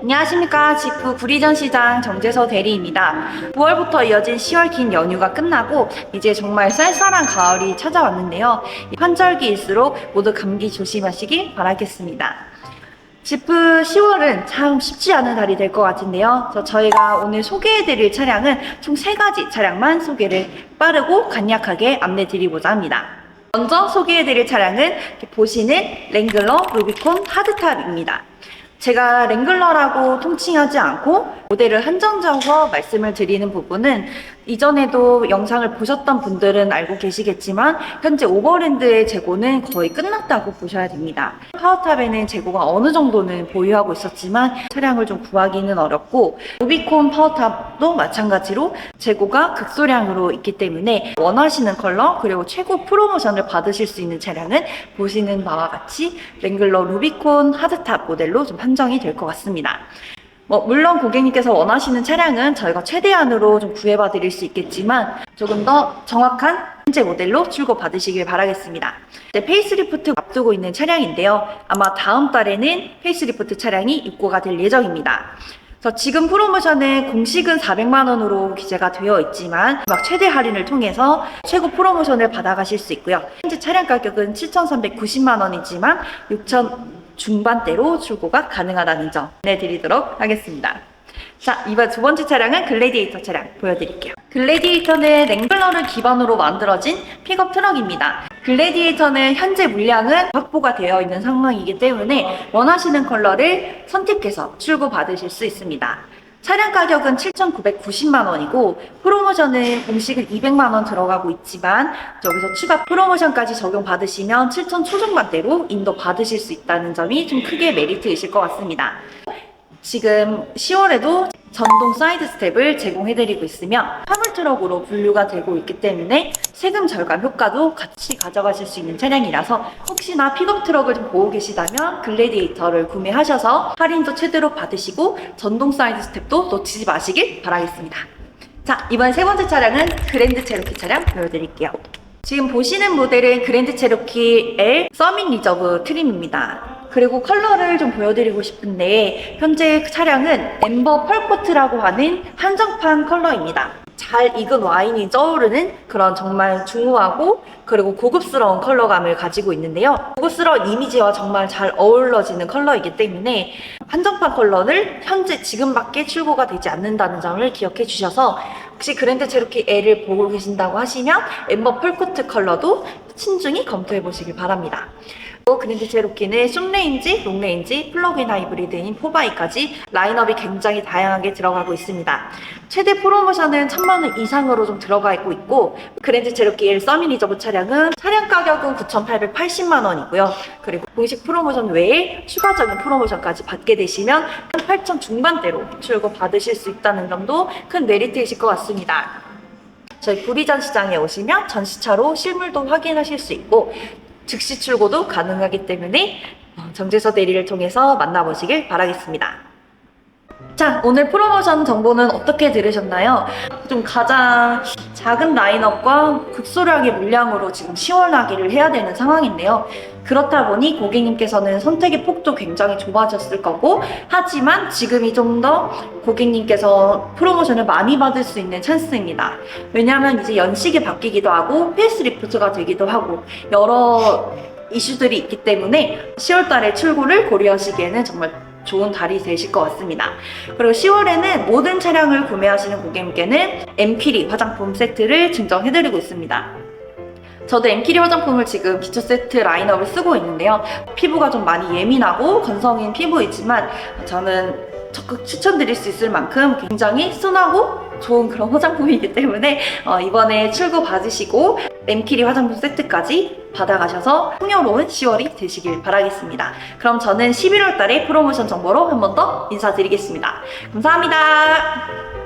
안녕하십니까. 지프 구리전시장 정재서 대리입니다. 9월부터 이어진 10월 긴 연휴가 끝나고 이제 정말 쌀쌀한 가을이 찾아왔는데요. 환절기일수록 모두 감기 조심하시길 바라겠습니다. 지프 10월은 참 쉽지 않은 달이 될 것 같은데요. 저 저희가 오늘 소개해드릴 차량은 총세 가지 차량만 소개를 빠르고 간략하게 안내드리고자 합니다. 먼저 소개해드릴 차량은 보시는 랭글러 루비콘 하드탑입니다. 제가 랭글러라고 통칭하지 않고 모델을 한정지어서 말씀을 드리는 부분은 이전에도 영상을 보셨던 분들은 알고 계시겠지만 현재 오버랜드의 재고는 거의 끝났다고 보셔야 됩니다. 파워탑에는 재고가 어느 정도는 보유하고 있었지만 차량을 좀 구하기는 어렵고 루비콘 파워탑도 마찬가지로 재고가 극소량으로 있기 때문에 원하시는 컬러 그리고 최고 프로모션을 받으실 수 있는 차량은 보시는 바와 같이 랭글러 루비콘 하드탑 모델로 좀 한정이 될 것 같습니다. 뭐 물론 고객님께서 원하시는 차량은 저희가 최대한으로 좀 구해봐 드릴 수 있겠지만 조금 더 정확한 현재 모델로 출고 받으시길 바라겠습니다. 이제 페이스리프트 앞두고 있는 차량인데요. 아마 다음 달에는 페이스리프트 차량이 입고가 될 예정입니다. 그래서 지금 프로모션은 공식은 400만 원으로 기재가 되어 있지만 막 최대 할인을 통해서 최고 프로모션을 받아가실 수 있고요. 현재 차량 가격은 7,390만 원이지만 6천 중반대로 출고가 가능하다는 점 내드리도록 하겠습니다. 자, 이번 두 번째 차량은 글래디에이터 차량 보여드릴게요. 글래디에이터는 랭글러를 기반으로 만들어진 픽업 트럭입니다. 글래디에이터는 현재 물량은 확보가 되어 있는 상황이기 때문에 원하시는 컬러를 선택해서 출고 받으실 수 있습니다. 차량 가격은 7,990만 원이고 프로모션은 공식은 200만 원 들어가고 있지만 여기서 추가 프로모션까지 적용 받으시면 7천 초중반대로 인도 받으실 수 있다는 점이 좀 크게 메리트이실 것 같습니다. 지금 10월에도 전동 사이드 스텝을 제공해드리고 있으며 화물 트럭으로 분류가 되고 있기 때문에 세금 절감 효과도 같이 가져가실 수 있는 차량이라서 혹시나 픽업 트럭을 좀 보고 계시다면 글래디에이터를 구매하셔서 할인도 최대로 받으시고 전동 사이드 스텝도 놓치지 마시길 바라겠습니다. 자, 이번 세 번째 차량은 그랜드 체로키 차량 보여드릴게요. 지금 보시는 모델은 그랜드 체로키 L 서밋 리저브 트림입니다. 그리고 컬러를 좀 보여드리고 싶은데 현재 차량은 엠버 펄코트라고 하는 한정판 컬러입니다. 잘 익은 와인이 떠오르는 그런 정말 중후하고 그리고 고급스러운 컬러감을 가지고 있는데요. 고급스러운 이미지와 정말 잘 어우러지는 컬러이기 때문에 한정판 컬러를 현재 지금밖에 출고가 되지 않는다는 점을 기억해 주셔서 혹시 그랜드 체로키 L을 보고 계신다고 하시면 엠버 펄코트 컬러도 신중히 검토해 보시길 바랍니다. 또 그랜드 체로키는 숏레인지, 롱레인지, 플러그인 하이브리드인 4바이까지 라인업이 굉장히 다양하게 들어가고 있습니다. 최대 프로모션은 1000만 원 이상으로 좀 들어가 있고 있고 그랜드 체로키 L 서밋 리저브 차량은 차량 가격은 9,880만 원이고요. 그리고 공식 프로모션 외에 추가적인 프로모션까지 받게 되시면 한 8천 중반대로 출고 받으실 수 있다는 점도 큰 메리트이실 것 같습니다. 저희 구리전 시장에 오시면 전시차로 실물도 확인하실 수 있고 즉시 출고도 가능하기 때문에 어, 정재서 대리를 통해서 만나보시길 바라겠습니다. 자, 오늘 프로모션 정보는 어떻게 들으셨나요? 좀 가장 작은 라인업과 극소량의 물량으로 지금 시원하기를 해야 되는 상황인데요. 그렇다 보니 고객님께서는 선택의 폭도 굉장히 좁아졌을 거고, 하지만 지금이 좀 더 고객님께서 프로모션을 많이 받을 수 있는 찬스입니다. 왜냐하면 이제 연식이 바뀌기도 하고, 페이스리프트가 되기도 하고, 여러 이슈들이 있기 때문에 10월 달에 출고를 고려하시기에는 정말 좋은 달이 되실 것 같습니다. 그리고 10월에는 모든 차량을 구매하시는 고객님께는 엠피리 화장품 세트를 증정해드리고 있습니다. 저도 엠키리 화장품을 지금 기초 세트 라인업을 쓰고 있는데요. 피부가 좀 많이 예민하고 건성인 피부이지만 저는 적극 추천드릴 수 있을 만큼 굉장히 순하고 좋은 그런 화장품이기 때문에 어, 이번에 출고 받으시고 엠키리 화장품 세트까지 받아가셔서 풍요로운 10월이 되시길 바라겠습니다. 그럼 저는 11월 달에 프로모션 정보로 한 번 더 인사드리겠습니다. 감사합니다.